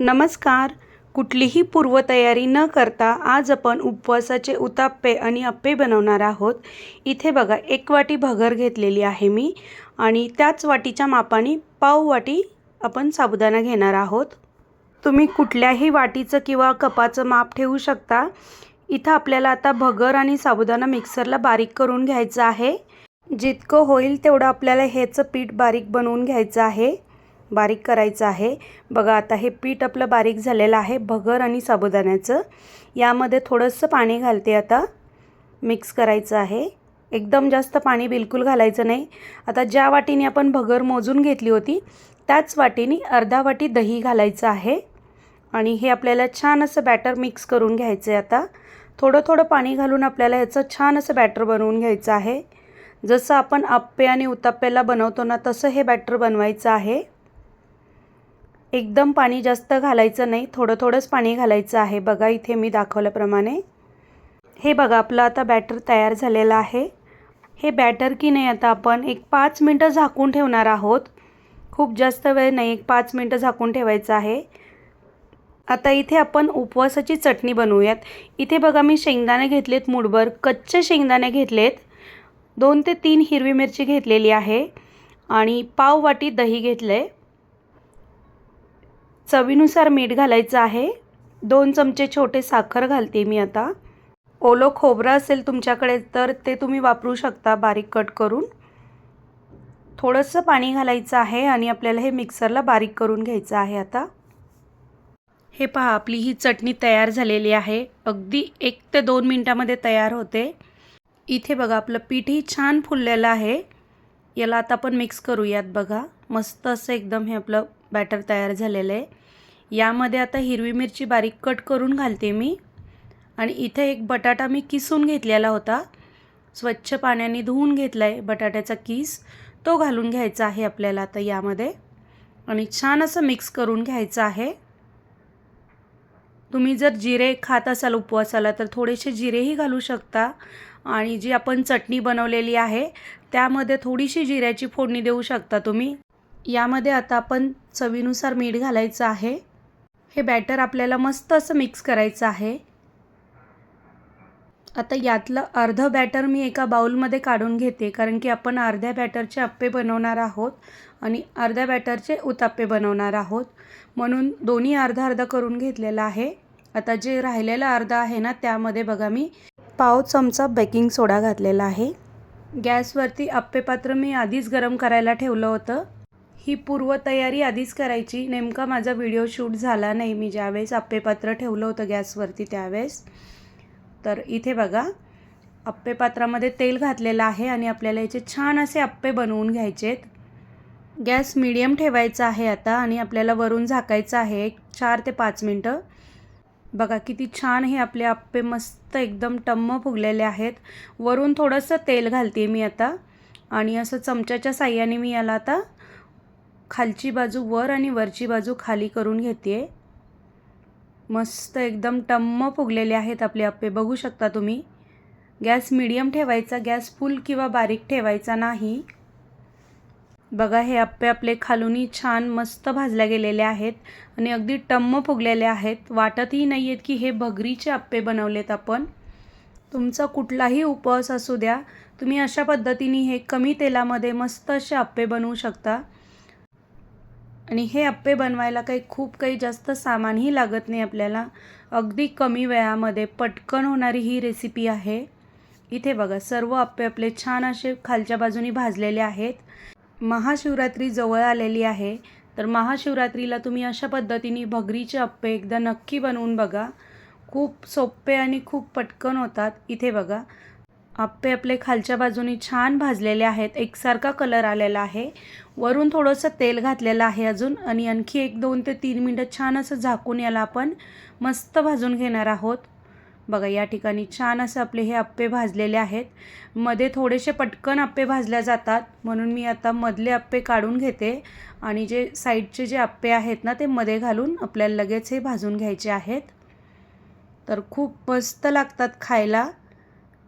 नमस्कार. कुठलीही पूर्वतयारी न करता आज आपण उपवासाचे उताप्पे आणि अप्पे बनवणार आहोत. इथे बघा एक वाटी भगर घेतलेली आहे मी आणि त्याच वाटीच्या मापाने पाव वाटी आपण साबुदाणा घेणार आहोत. तुम्ही कुठल्याही वाटीचं किंवा कपाचं माप ठेवू शकता. इथं आपल्याला आता भगर आणि साबुदाणा मिक्सरला बारीक करून घ्यायचं आहे. जितकं होईल तेवढं आपल्याला ह्याचं पीठ बारीक बनवून घ्यायचं आहे. बारीक करायचं आहे. बघा आता हे पीठ आपलं बारीक झालेलं आहे भगर आणि साबुदाण्याचं. यामध्ये थोडंसं पाणी घालते आता. मिक्स करायचं आहे. एकदम जास्त पाणी बिलकुल घालायचं नाही. आता ज्या वाटीने आपण भगर मोजून घेतली होती त्याच वाटीने अर्धा वाटी दही घालायचं आहे. आणि हे आपल्याला छान असं बॅटर मिक्स करून घ्यायचं आहे आता. थोडं थोडं पाणी घालून आपल्याला ह्याचं छान असं बॅटर बनवून घ्यायचं आहे. जसं आपण आप्पे आणि उताप्प्याला बनवतो ना तसं हे बॅटर बनवायचं आहे. एकदम पाणी जास्त घालायचं नाही थोडं थोडंच पाणी घालायचं आहे. बघा इथे मी दाखवल्याप्रमाणे. हे बघा आपलं आता बॅटर तयार झालेलं आहे. हे बॅटर की नाही आता आपण एक पाच मिनटं झाकून ठेवणार आहोत. खूप जास्त वेळ नाही एक पाच मिनटं झाकून ठेवायचं आहे. आता इथे आपण उपवासाची चटणी बनवूयात. इथे बघा मी शेंगदाणे घेतलेत मुठभर कच्चे शेंगदाणे घेतलेत. दोन ते तीन हिरवी मिरची घेतलेली आहे. आणि पाव वाटी दही घेतलं आहे चवीनुसार मीठ घालायचं आहे. दोन चमचे छोटे साखर घालते मी आता. ओलं खोबरं असेल तुमच्याकडे तर ते तुम्ही वापरू शकता बारीक कट करून. थोडंसं पाणी घालायचं आहे आणि आपल्याला हे मिक्सरला बारीक करून घ्यायचं आहे आता. हे पहा आपली ही चटणी तयार झालेली आहे. अगदी एक ते दोन मिनटामध्ये तयार होते. इथे बघा आपलं पीठही छान फुललेलं आहे. याला आता आपण मिक्स करूयात बघा. मस्त असं एकदम हे आपलं बॅटर तयार झालेलं आहे. यामध्ये आता हिरवी मिरची बारीक कट करून घालते मी. आणि इथे एक बटाटा मी किसून घेतलेला होता. स्वच्छ पाण्याने धुवून घेतला आहे बटाट्याचा किस. तो घालून घ्यायचा आहे आपल्याला आता यामध्ये. आणि छान असं मिक्स करून घ्यायचं आहे. तुम्ही जर जिरे खात असाल उपवासाला तर थोडेसे जिरेही घालू शकता. आणि जी आपण चटणी बनवलेली आहे त्यामध्ये थोडीशी जिऱ्याची फोडणी देऊ शकता तुम्ही. यामध्ये आता आपण चवीनुसार मीठ घालायचं आहे. हे बॅटर आपल्याला मस्त असं मिक्स करायचं आहे. आता यातलं अर्धं बॅटर मी एका बाउलमध्ये काढून घेते कारण की आपण अर्ध्या बॅटरचे अप्पे बनवणार आहोत आणि अर्ध्या बॅटरचे उताप्पे बनवणार आहोत. म्हणून दोन्ही अर्धा अर्धा करून घेतलेलं आहे. आता जे राहिलेलं अर्धा आहे ना त्यामध्ये बघा मी पाव चमचा बेकिंग सोडा घातलेला आहे. गॅसवरती अप्पे पात्र मी आधीच गरम करायला ठेवलं होतं. ही पूर्वतयारी आधीच करायची. नेमका माझा व्हिडिओ शूट झाला नाही. मी ज्यावेळेस अप्पे पात्र ठेवलं होतं गॅसवरती त्यावेळेस. तर इथे बघा अप्पेपात्रामध्ये तेल घातलेलं आहे आणि आपल्याला याचे छान असे अप्पे बनवून घ्यायचे आहेत गॅस मिडियम ठेवायचा आहे आता आणि आपल्याला वरून झाकायचं आहे एक चार ते पाच मिनटं. बघा किती छान हे आपले अप्पे मस्त एकदम टम्म फुगलेले आहेत. वरून थोडंसं तेल घालते मी आता. आणि असं चमच्याच्या साह्याने मी याला आता खालची बाजू वर आणि वरची बाजू खाली करून घेते मस्त एकदम टम्म फुगलेले आहेत आपले अप्पे. बघू शकता तुम्ही. गॅस मिडियम ठेवायचा गॅस फुल किंवा बारीक ठेवायचा नाही. बघा हे अप्पे आपले खालूनही छान मस्त भाजल्या गेलेले आहेत आणि अगदी टम्म फुगलेले आहेत. वाटतही नाही आहेत की हे भगरीचे अप्पे बनवलेत आपण. तुमचा कुठलाही उपवास असू द्या. तुम्ही अशा पद्धतीने हे कमी तेलामध्ये मस्त असे अप्पे बनवू शकता. आणि हे अप्पे बनवायला काही खूप काही जास्त सामानही लागत नाही आपल्याला. अगदी कमी वेळामध्ये पटकन होणारी ही रेसिपी आहे. इथे बघा सर्व अप्पे आपले छान असे खालच्या बाजूनी भाजलेले आहेत. महाशिवरात्री जवळ आलेली आहे. तर महाशिवरात्रीला तुम्ही अशा पद्धतीने भगरीचे अप्पे एकदा नक्की बनवून बघा. खूप सोपे आणि खूप पटकन होतात. इथे बघा आप्पे आपले खालच्या बाजूनी छान भाजलेले आहेत. एकसारखा कलर आलेला आहे. वरून थोडंसं तेल घातलेलं आहे अजून आणि आणखी एक दोन ते तीन मिनटं छान असं झाकून याला आपण मस्त भाजून घेणार आहोत. बघा या ठिकाणी छान असं आपले हे आप्पे भाजलेले आहेत. मध्ये थोडेसे पटकन आप्पे भाजल्या जातात. म्हणून मी आता मधले आप्पे काढून घेते आणि जे साईडचे जे आप्पे आहेत ना ते मध्ये घालून आपल्याला लगेच हे भाजून घ्यायचे आहेत. तर खूप मस्त लागतात खायला.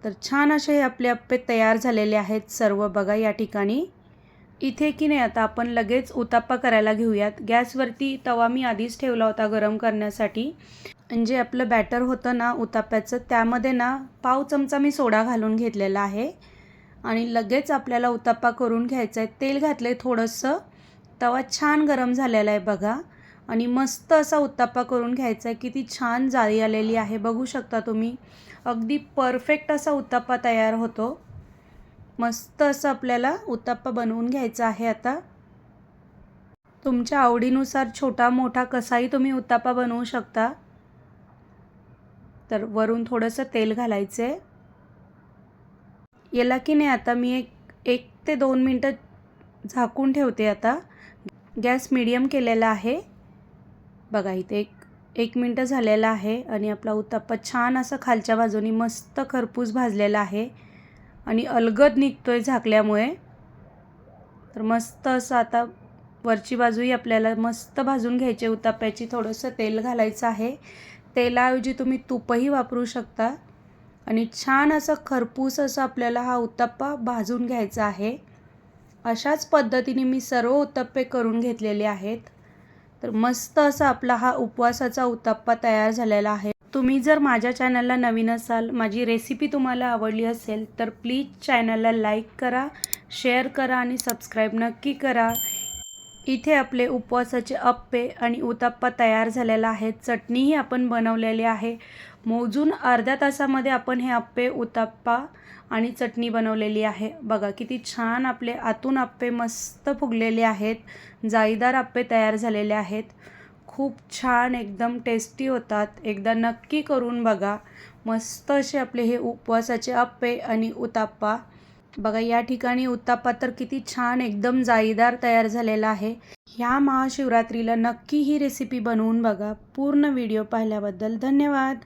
तर छान असे हे आपले अप्पे तयार झालेले आहेत सर्व. बघा या ठिकाणी. इथे की नाही आता आपण लगेच उताप्पा करायला घेऊयात. गॅसवरती तवा मी आधीच ठेवला होता गरम करण्यासाठी. जे आपलं बॅटर होतं ना उताप्याचं त्यामध्ये ना पाव चमचा मी सोडा घालून घेतलेला आहे. आणि लगेच आपल्याला उताप्पा करून घ्यायचा आहे तेल घातलं आहे थोडंसं. तवा छान गरम झालेला आहे बघा. आणि मस्त असा उत्ताप्पा करून घ्यायचा आहे. किती छान जाळी आलेली आहे. बघू शकता तुम्ही. अगदी परफेक्ट असा उत्ताप्पा तयार होतो. मस्त असं आपल्याला उत्ताप्पा बनवून घ्यायचा आहे आता. तुमच्या आवडीनुसार छोटा मोठा कसाही तुम्ही उत्तप्पा बनवू शकता. तर वरून थोडंसं तेल घालायचं आहे याला की नाही आता मी एक एक ते दोन मिनटं झाकून ठेवते आता. गॅस मिडियम केलेला आहे. बघा इथे एक एक मिनटं झालेला आहे आणि आपला उत्तप्पा छान असा खालच्या बाजूनी मस्त खरपूस भाजलेला आहे आणि अलगद निघतो आहे झाकल्यामुळे. तर मस्त असं आता वरची बाजूही आपल्याला मस्त भाजून घ्यायचे. उत्तप्प्याची थोडंसं तेल घालायचं आहे. तेलाऐवजी तुम्ही तूपही वापरू शकता आणि छान असं खरपूस असं आपल्याला हा उत्तप्पा भाजून घ्यायचा आहे. अशाच पद्धतीने मी सर्व उत्तप्पे करून घेतलेले आहेत. तर मस्त असा आपला हा उपवासाचा उत्तप्पा तयार झालेला आहे. तुम्ही जर माझ्या चॅनलला नवीन असाल माझी रेसिपी तुम्हाला आवडली असेल तर प्लीज चॅनलला लाईक करा शेअर करा आणि सबस्क्राईब नक्की करा. इथे आपले उपवासाचे अप्पे आणि उताप्पा तयार झालेला आहे. चटणीही आपण बनवलेली आहे. मोजून अर्ध्या तासामध्ये आपण हे अप्पे उताप्पा आणि चटणी बनवलेली आहे. बघा किती छान आपले आतून आप्पे मस्त फुगलेले आहेत. जाळीदार अप्पे तयार झालेले आहेत. खूप छान एकदम टेस्टी होतात. एकदा नक्की करून बघा. मस्त असे आपले हे उपवासाचे अप्पे आणि उताप्पा बघा या ठिकाणी उत्ताप्पा तर किती छान एकदम जाळीदार तयार झालेला आहे. ह्या महाशिवरात्रीला नक्की ही रेसिपी बनवून बघा. पूर्ण व्हिडिओ पाहिल्याबद्दल धन्यवाद.